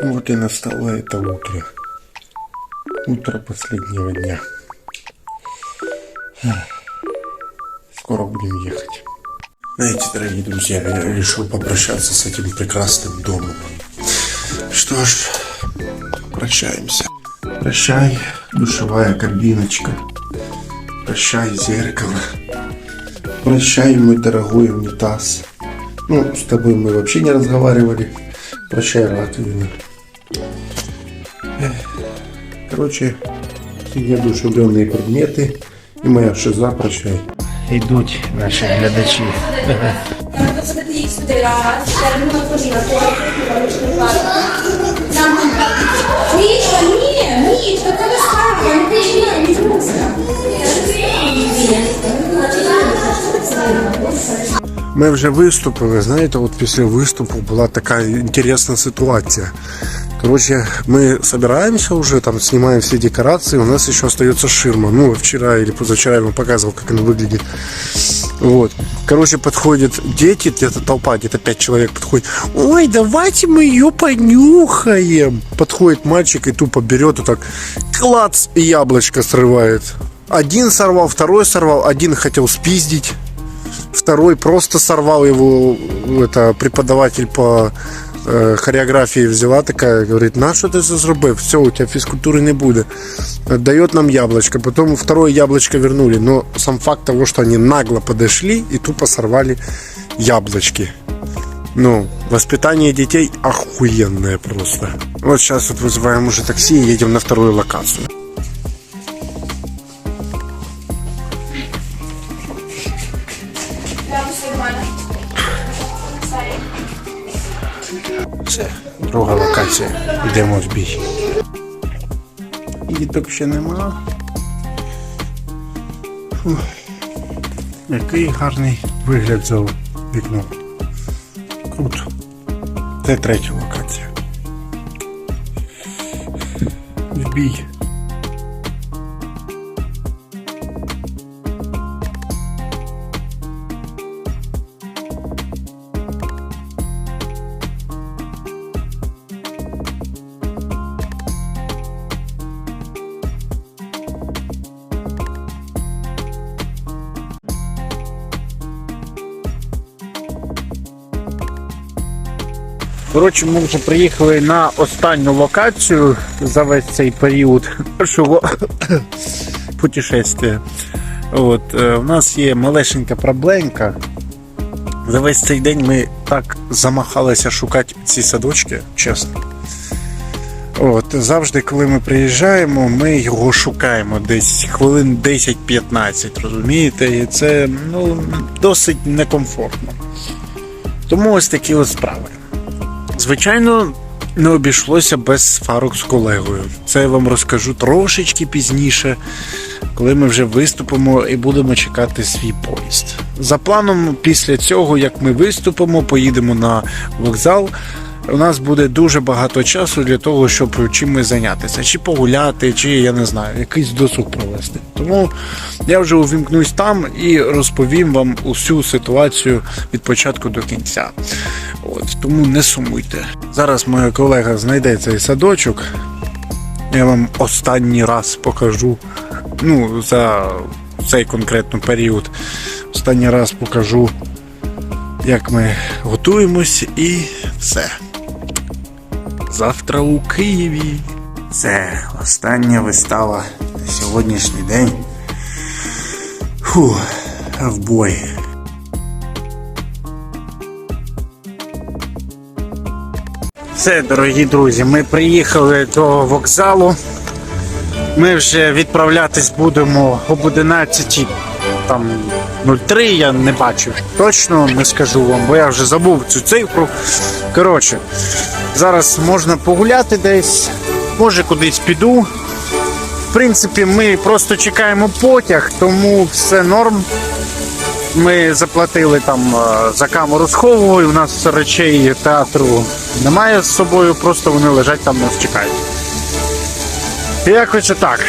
Вот и настало это утро. Утро последнего дня. Скоро будем ехать. Знаете, дорогие друзья, я решил попрощаться с этим прекрасным домом. Что ж, прощаемся. Прощай, душевая кабиночка. Прощай, зеркало. Прощай, мой дорогой унитаз. Ну, с тобой мы вообще не разговаривали. Прощай, раковина. Эх, Короче, все неодушевленные предметы и моя шиза прощай. Йдуть наші глядачі. Potete discutere termino così la Misha, Mia, Misha, come stai? Non ti mi Ми вже виступили, знаєте, от після виступу була така інтересна ситуація. Короче, мы собираемся уже, там снимаем все декорации, у нас еще остается ширма. Ну, вчера или позавчера я вам показывал, как она выглядит. Вот. Короче, подходят дети, где-то толпа, где-то пять человек подходит. Ой, давайте мы ее понюхаем. Подходит мальчик и тупо берет и так клац и яблочко срывает. Один сорвал, второй сорвал, один хотел спиздить. Второй просто сорвал его, это преподаватель по э, хореографии взяла такая, говорит, на що ти це зробив? Все, у тебя физкультуры не буде. Дает нам яблочко, потом второе яблочко вернули. Но сам факт того, что они нагло подошли и тупо сорвали яблочки. Ну, воспитание детей охуенное просто. Вот сейчас вот вызываем уже такси и едем на вторую локацию. Все, друга локація. Йдемо в бій. Діток ще нема. Фух. Який гарний вигляд за вікном. Круто. Це третя локація. В бій. Коротше, ми вже приїхали на останню локацію за весь цей період нашого путешествия. От, е, у нас є малесенька проблемка. За весь цей день ми так замахалися шукати ці садочки, чесно. От, завжди, коли ми приїжджаємо, ми його шукаємо десь хвилин 10-15, розумієте? І це ну, досить некомфортно. Тому ось такі от справи. Звичайно, не обійшлося без сварок з колегою. Це я вам розкажу трошечки пізніше, коли ми вже виступимо і будемо чекати свій поїзд. За планом, після цього, як ми виступимо, поїдемо на вокзал. У нас буде дуже багато часу для того, щоб чимось зайнятися, чи погуляти, чи я не знаю, якийсь досуг провести. Тому я вже увімкнусь там і розповім вам усю ситуацію від початку до кінця. От тому не сумуйте. Зараз моя колега знайде цей садочок. Я вам останній раз покажу. Ну, за цей конкретно період. Останній раз покажу, як ми готуємось і все. Завтра у Києві. Це остання вистава на сьогоднішній день. Фу, в бой. Все, дорогі друзі, ми приїхали до вокзалу. Ми вже відправлятись будемо об 11 там 03, я не бачив точно, не скажу вам, бо я вже забув цю цифру. Коротше, зараз можна погуляти десь, може кудись піду. В принципі, ми просто чекаємо потяг, тому все норм. Ми заплатили там е, за камеру схову, і у нас речей театру немає з собою, просто вони лежать там нас чекають. Якось так.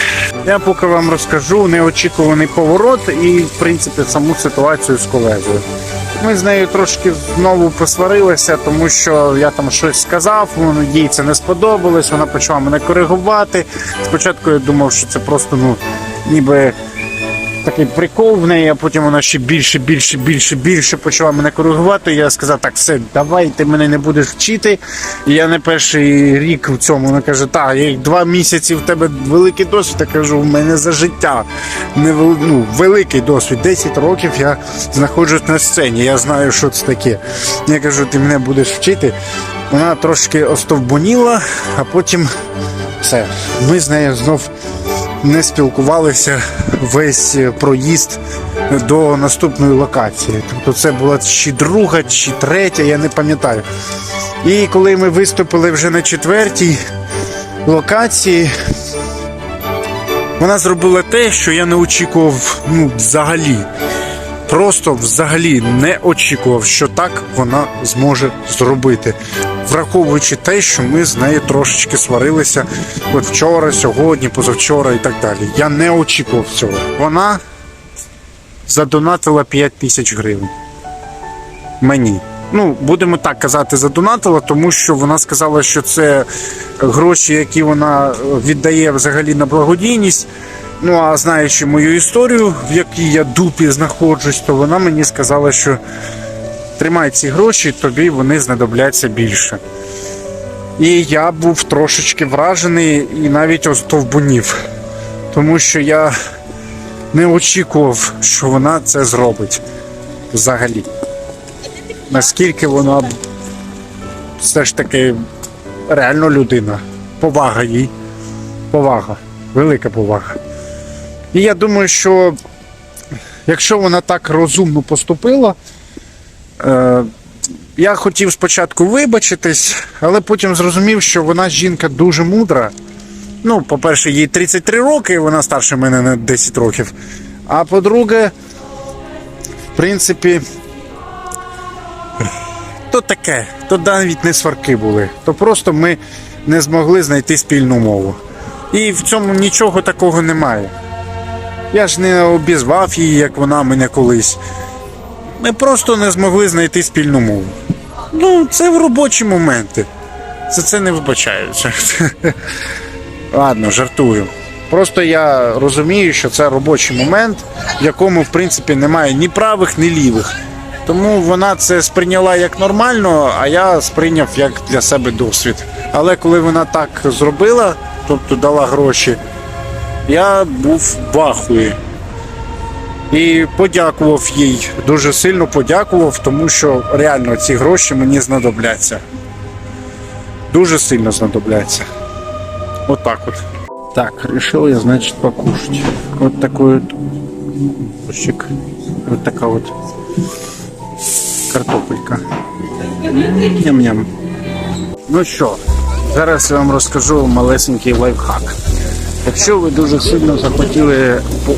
Я поки вам розкажу неочікуваний поворот і, в принципі, саму ситуацію з колегою. ми з нею трошки знову посварилися, тому що я там щось сказав, їй це не сподобалось, вона почала мене коригувати. Спочатку я думав, що це просто ну, ніби такий прикол в неї, а потім вона ще більше, більше, більше, більше почала мене коригувати. Я сказав, так, все, давай, ти мене не будеш вчити. І я не перший рік в цьому. Вона каже, так, я два місяці в тебе великий досвід. Я кажу, в мене за життя. Не, ну, великий досвід. 10 років я знаходжусь на сцені. Я знаю, що це таке. Я кажу, ти мене будеш вчити. Вона трошки остовбуніла, а потім все. Ми з нею знов не спілкувалися весь проїзд до наступної локації. Тобто це була чи друга, чи третя, я не пам'ятаю. І коли ми виступили вже на четвертій локації, вона зробила те, що я не очікував ну, взагалі. Просто взагалі не очікував, що так вона зможе зробити. Враховуючи те, що ми з нею трошечки сварилися от вчора, сьогодні, позавчора і так далі. Я не очікував цього. Вона задонатила 5 тисяч гривень. Мені. Ну, будемо так казати, задонатила, тому що вона сказала, що це гроші, які вона е, віддає взагалі на благодійність. Ну а знаючи мою історію, в якій я дупі знаходжусь, то вона мені сказала, що тримай ці гроші, тобі вони знадобляться більше. І я був трошечки вражений і навіть остовбунів, тому що я не очікував, що вона це зробить взагалі. Наскільки вона все ж таки реально людина. Повага їй. Повага. Велика повага. І я думаю, що якщо вона так розумно поступила, е, я хотів спочатку вибачитись, але потім зрозумів, що вона жінка дуже мудра. Ну, по-перше, їй 33 роки, вона старше мене на 10 років. А по-друге, в принципі, то таке, то навіть не сварки були, то просто ми не змогли знайти спільну мову. І в цьому нічого такого немає. Я ж не обізвав її, як вона мене колись. Ми просто не змогли знайти спільну мову. Ну, це в робочі моменти. За це не вибачаються. Ладно, жартую. Просто я розумію, що це робочий момент, в якому, в принципі, немає ні правих, ні лівих. Тому вона це сприйняла як нормально, а я сприйняв як для себе досвід. Але коли вона так зробила, тобто дала гроші, я був в ахуї. І подякував їй, дуже сильно подякував, тому що реально ці гроші мені знадобляться. Дуже сильно знадобляться. Так вот. Так, решил я, значит, покушать. Вот такой вот борщик. Вот такая картопелька. Ням-ням. Ну що, зараз я вам розкажу малесенький лайфхак. Якщо ви дуже сильно захотіли по-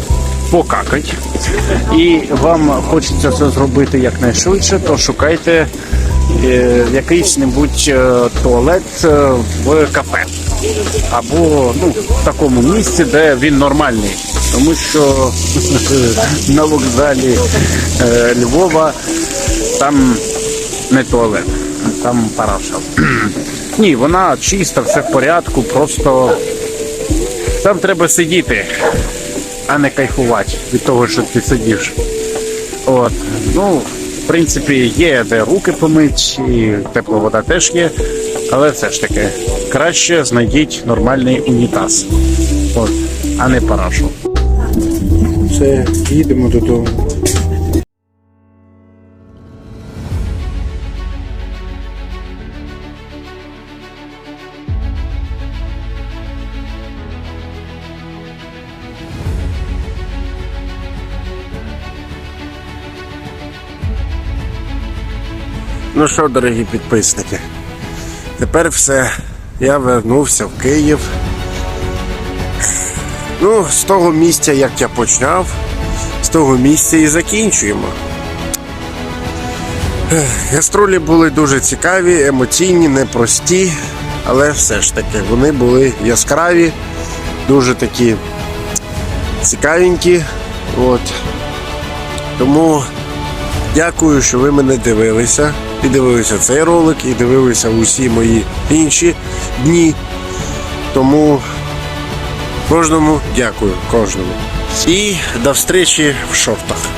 покакати і вам хочеться це зробити якнайшвидше, то шукайте е, якийсь небудь е, туалет е, в кафе. Або ну, в такому місці, де він нормальний. Тому що на вокзалі Львова там не туалет, там параша. Ні, вона чиста, все в порядку, просто там треба сидіти, а не кайфувати від того, що ти сидиш. От. Ну, в принципі, є де руки помить, і тепла вода теж є. Але все ж таки, краще знайдіть нормальний унітаз. От, а не парашу. Це їдемо додому. Ну що, дорогі підписники, тепер все. Я вернувся в Київ. Ну, з того місця, як я почав, з того місця і закінчуємо. Гастролі були дуже цікаві, емоційні, непрості, але все ж таки вони були яскраві, дуже такі цікавенькі. От. Тому Дякую, що ви мене дивилися. І дивилися цей ролик, і дивилися усі мої інші дні. Тому кожному дякую, кожному. І до встречі в шортах.